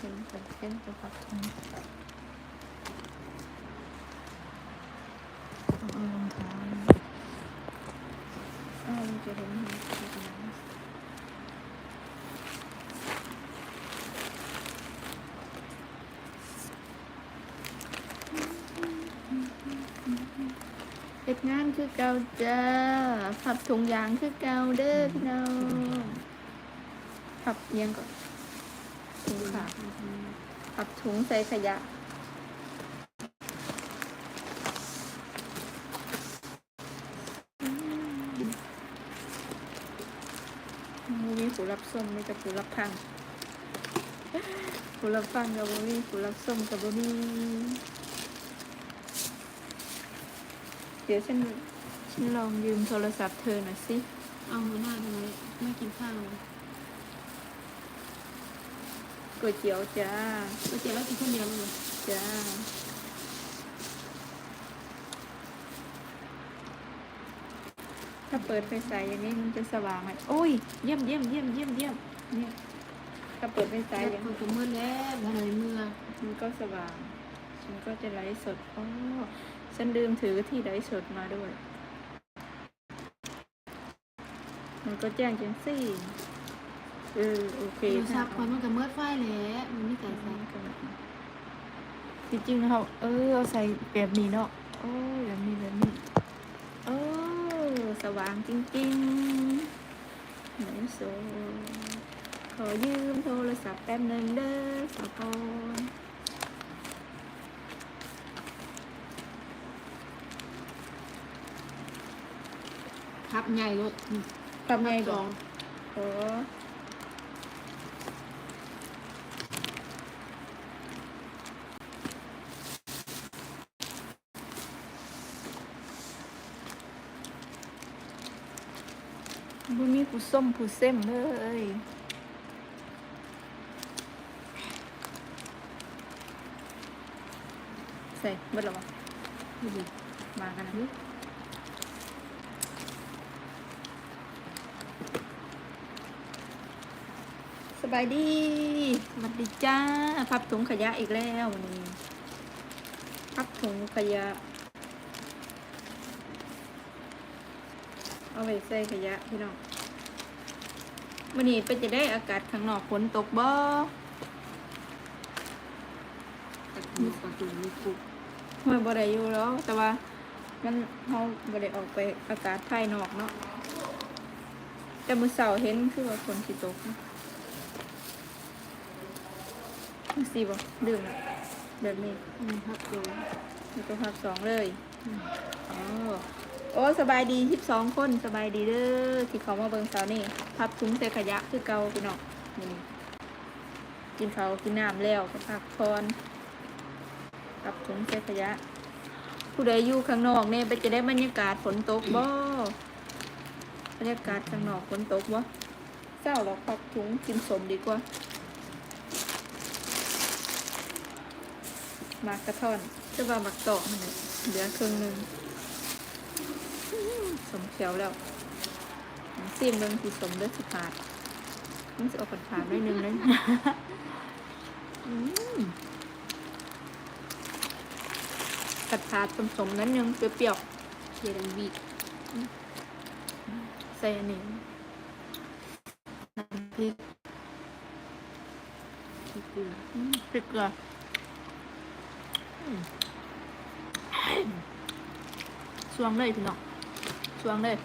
เห็นเป็นเส้นตัวผักถุงต้องเอารองเท้าเอามันจะ คือเก่าจ้าพักถุงขาพับถุงใส่ขยะ มูวี่ผู้รับส้มมีแต่ผู้รับพังผู้รับฟังกับบ่มีผู้รับส้มกับบ่มีเดี๋ยวฉันฉันลองยืมโทรศัพท์เธอหน่อยสิ เอาหัวหน้าทำไมไม่กินข้าว ก๋วยเตี๋ยวจ้าไปเจอแล้วกินคนเดียวเลยจ้าถ้าเปิดไฟฉายอย่างนี้มันจะสว่างไหมโอ้ย เยี่ยมเยี่ยมเยี่ยมเยี่ยมเยี่ยมเนี่ยถ้าเปิดไฟฉายอย่างนี้นก็มืดแล้วอะไรเมื่อมันก็สว่าง ฉันก็จะไลฟ์สดอ๋อฉันลืมถือที่ไลฟ์สดมาด้วย มันก็แจ้งจังสี่ เออโอเคดูซับคนมันก็มืดไฟแล้วมันไม่แต่ซับจริงๆเขาเออเอาใส่แบบนี้เนาะโอ้ยแบบนี้แบบนี้โอ้สว่างจริงๆไหนโซขอยืมโทรศัพท์แป๊บหนึ่งเด้อสาวพรพับใหญ่รถทำไงสก่อองนโอ้ บุมีผู้ส้มผู้เส้มเลยใส่เบิดแล้ววะนี่ดิมากันนะสบายดีสวัสดีจ้า พับถุงขยะอีกแล้วนนี้พับถุงขยะ เอาไว้ใส่ขยะพี่น้องวันนี้เป็นจะได้อากาศข้างนอกฝนตกบ่ตัดมือประตูมือปุกมันบ่ได้อยู่แล้ว แต่ว่ามันเขาบ่ได้ออกไปอากาศภายนอกเนาะแต่มื้อเสาร์เห็นคือว่าฝนสิตกนะจังซี่บ่ดื่มแบบนี้อืมพับตัวมีตัวพับสองเลยอ๋อโอ้สบายดี12คนสบายดีเด้อที่เขามาเบิงเสานี่พับถุงใส่ขยะคือเกาพี่น้องนี่กินข้ากินน้ำแล้วก็พักผ่อนพับถุงใส่ขยะ ผู้ใดอยู่ข้างนอกเนี่ยไปจะได้บรรยากาศฝนตกบ่บรรยากาศข้างนอกฝนตกบ่เศร้าหรอกพับถุงกินสมดีกว่า มากระท่อนจะว่าหมักตอกมันเหลือครึ่งหนึ่ง สมเขียวแล้วซีมเบิ่งสีสมเด้อสิขาดมันจะออกขาดๆหน่อยหนึงเลยอืมกัดขาดสมๆนั้นยังเปรี้ยวเชียดังบีๆใส่อันนี้น้ำพริกที่เกลืออืมพริกเกลืออืมสวงเลยพี่น้อง สวงเลย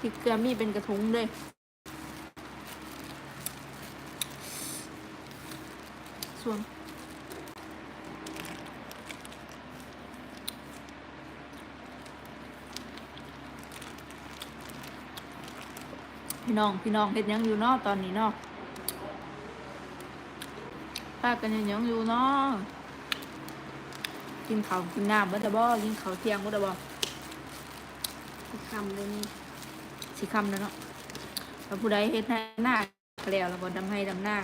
พริกเกลือมีเป็นกระทุงเลยสวงพี่น้อง พี่น้องเฮ็ดหยังอยู่นาะตอนนี้เนาะป้ากันยังยังอยู่นาะ กินเขากินน้ำวัตบ่อกินเขาเที่ยงวัตบ่สิคำเลยนี่สิคำแล้วเนาะแล้วผู้ใดเห็ดหน้าแล้วแล้วบ่ดำให้ดำหน้า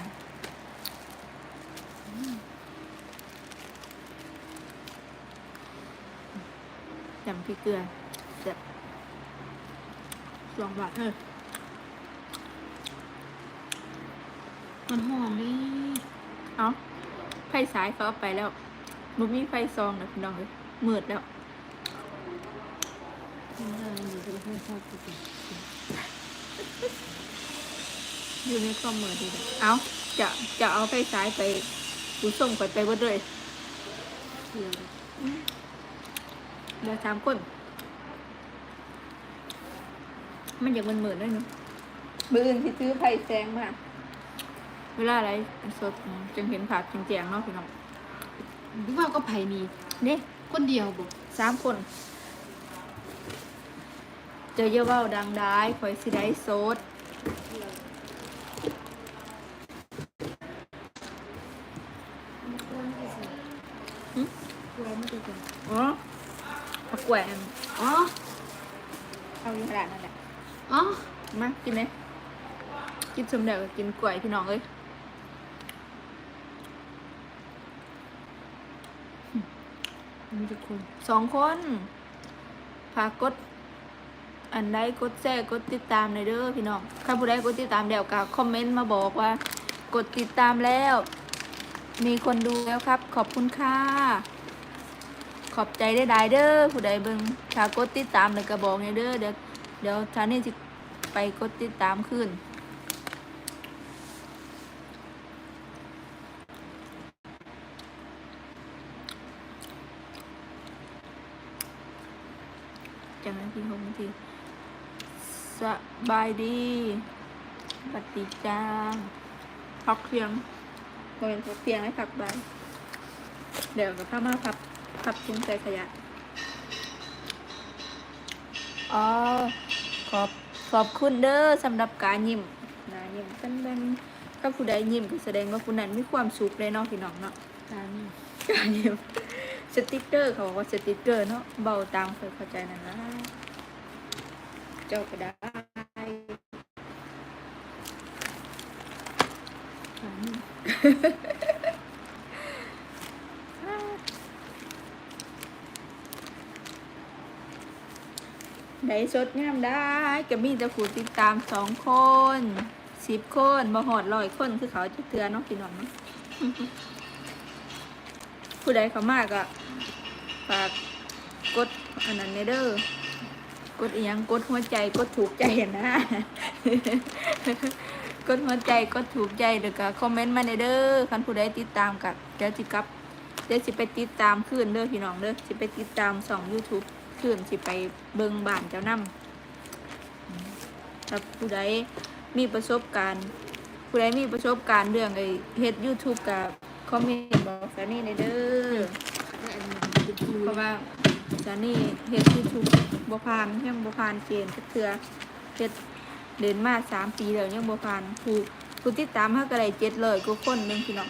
จำพี่เกลือเจ็บลองบาทเถอะมันหอมดิ เอาไผ่สายเขาไปแล้ว บ่มีไฟซองนะพี่น้องเลยมืดแล้วมันได้อยู่เป็นคนชอบกินอยู่ในความมืดดีเลยเอาจะจะเอาไฟสายไปกูส่งไปไปเบิดเลยเดียวเดี๋ยวสามคน มันอยากมันเหมือนด้วยเนาะมืออื่นที่ซื้อไฟแซงมาเวลาอะไรสดจึงเห็นผักจริงแจงๆเนาะพี่น้อง พี่ว่าก็ไผ่นี่นี่คนเดียวบอกสามคนเจอเยาเว้าดังได้คอยสิได้โซดควรไม่ใส่หึควรไม่ใส่อ๋อผักแหวนอ๋อเอาอยู่ขนาดนั้นแหละอ๋อมากินไหมกินสมเด็จก็กินกล้วยพี่น้องเอ้ย มีทุกคนสองคนฝากกด อันใดกดแชร์กดติดตามในเด้อพี่น้องถ้าผู้ใดกดติดตามแล้วก็คอมเมนต์มาบอกว่า กดติดตามแล้ว มีคนดูแล้วครับ ขอบคุณค่ะขอบใจได้ได้เด้อผู้ใดเบิ่งถ้ากดติดตามแล้วก็บอกในเด้อเดี๋ยวเดี๋ยวทานนี่จะไปกดติดตามขึ้น จากนั้นพี่หกนา ทีสบายดีปฏิจางพักเพียงโมเป็นพักเพียงให้พักใบายเดี๋ยวกับข้ามาพับพับทิ้งใส่ขยะอ๋อขอบขอบคุณเด้อสำหรับการยิ้มนะยิ้มกันเป็นถ้าผู้ใดยิ้มก็แสดงว่าผู้นั้นมีความสุขเลยเนาะพี่น้องเนาะตานี่การยิ้มสติกเกอร์เขาบอกว่าสติกเกอร์เนาะเบาตามเคยเข้าใจนั่นละ เจ้าก็ได้ตานี่ได้สดงามได้ก็มีแต่ผู้ติดตามสองคนสิบคนมาหอดร้อยคนคือเขาจะเตือนเนาะพี่น้องผู้ใดเขามากอะฝากกดอันนั้นเนเด้อ กดอียังกดหัวใจกดถูกใจนะ กดหัวใจกดถูกใจเดี๋ยวก็คอมเมนต์มาในเด้อคันผู้ใดติดตามกับเดี๋ยวสิกับเดี๋ยวสิไปติดตามขึ้นเด้อพี่น้องเด้อสิไปติดตามสอง YouTube ขึ้นสิไปเบิงบ้านเจ้านำถ้าผู้ใดมีประสบการณ์ ผู้ใดมีประสบการณ์เรื่องไอ้เฮ็ด YouTube กับคอมเมนต์บอกซานี่ในเด้อเป็นมือเพราะว่า จานี่เฮ็ด YouTube บ่ผ่านยังบ่ผ่านเกณฑ์เทื่อเฮ็ดเดินมาสามปีแล้วยังบ่ผ่านผู้ผู้ติดตามเฮาก็ได้700กว่าคนหนึงพี่น้อง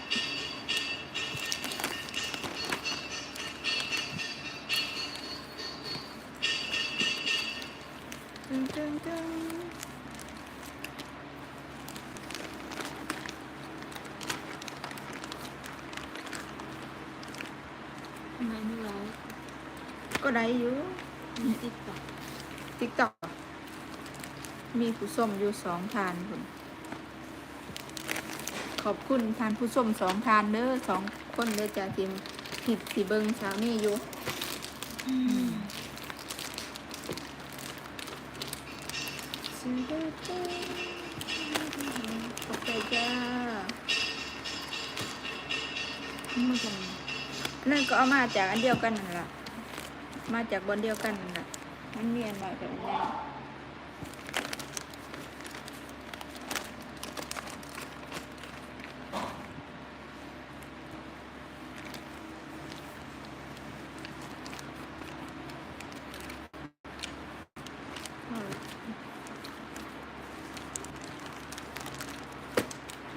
ก็ได้อยู่มีติดต่อติ๊กต็อกมีผู้ส้มอยู่สองทานคุณขอบคุณทานผู้ส้มสองทานเด้อสองคนเด้อจากทีมผิดสีเบิงสาวนี่อยู่ขอบใจจ้ามันจะนั่นก็เอามาจากอันเดียวกันนั่นแหละ มาจากบนเดียวกันนั่นแหละมันมีอันหน่อยกับอันใหญ่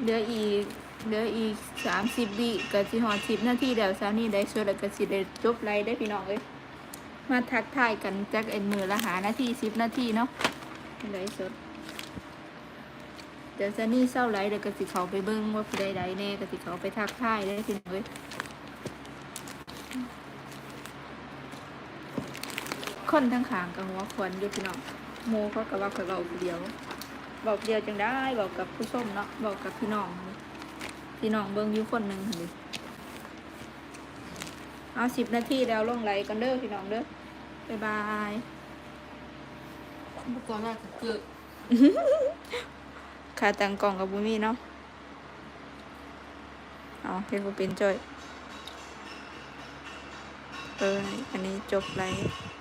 เหลืออีกเหลืออีกสามสิบวิกับสิหอสิบนาทีแล้วสาวนี่ได้สดแล้วก็สิได้จบไลฟ์ได้พี่น้องเลย มาทักทายกันจากเอ็นมือละหานาทีสิบนาทีเนาะไลฟ์สด เดี๋ยวสาวนี่เศร้าไลฟ์เดี๋ยวกสิเขาไปเบิ้งว่าผู้ใดใดแน่กสิเขาไปทักทายได้พี่น้องเลยคนทั้งขางกับหัวควนอยู่พี่น้องโมเขาก็ว่าเขาเบาเดียวบอกเดียวจังได้บอกกับผู้ชมเนาะบอกกับพี่น้องพี่น้องเบิ่งอยู่คนหนึ่งหั่นดิเอาสิบนาทีแล้วลงไหลกันเด้อพี่น้องเด้อ บ๊ายบายอุปกรณ์น่าจะเกิดค่าตังกล่องกับบุมีเนาะเอาเห็นบุเป็นจ้อยเอออันนี้จบไลฟ์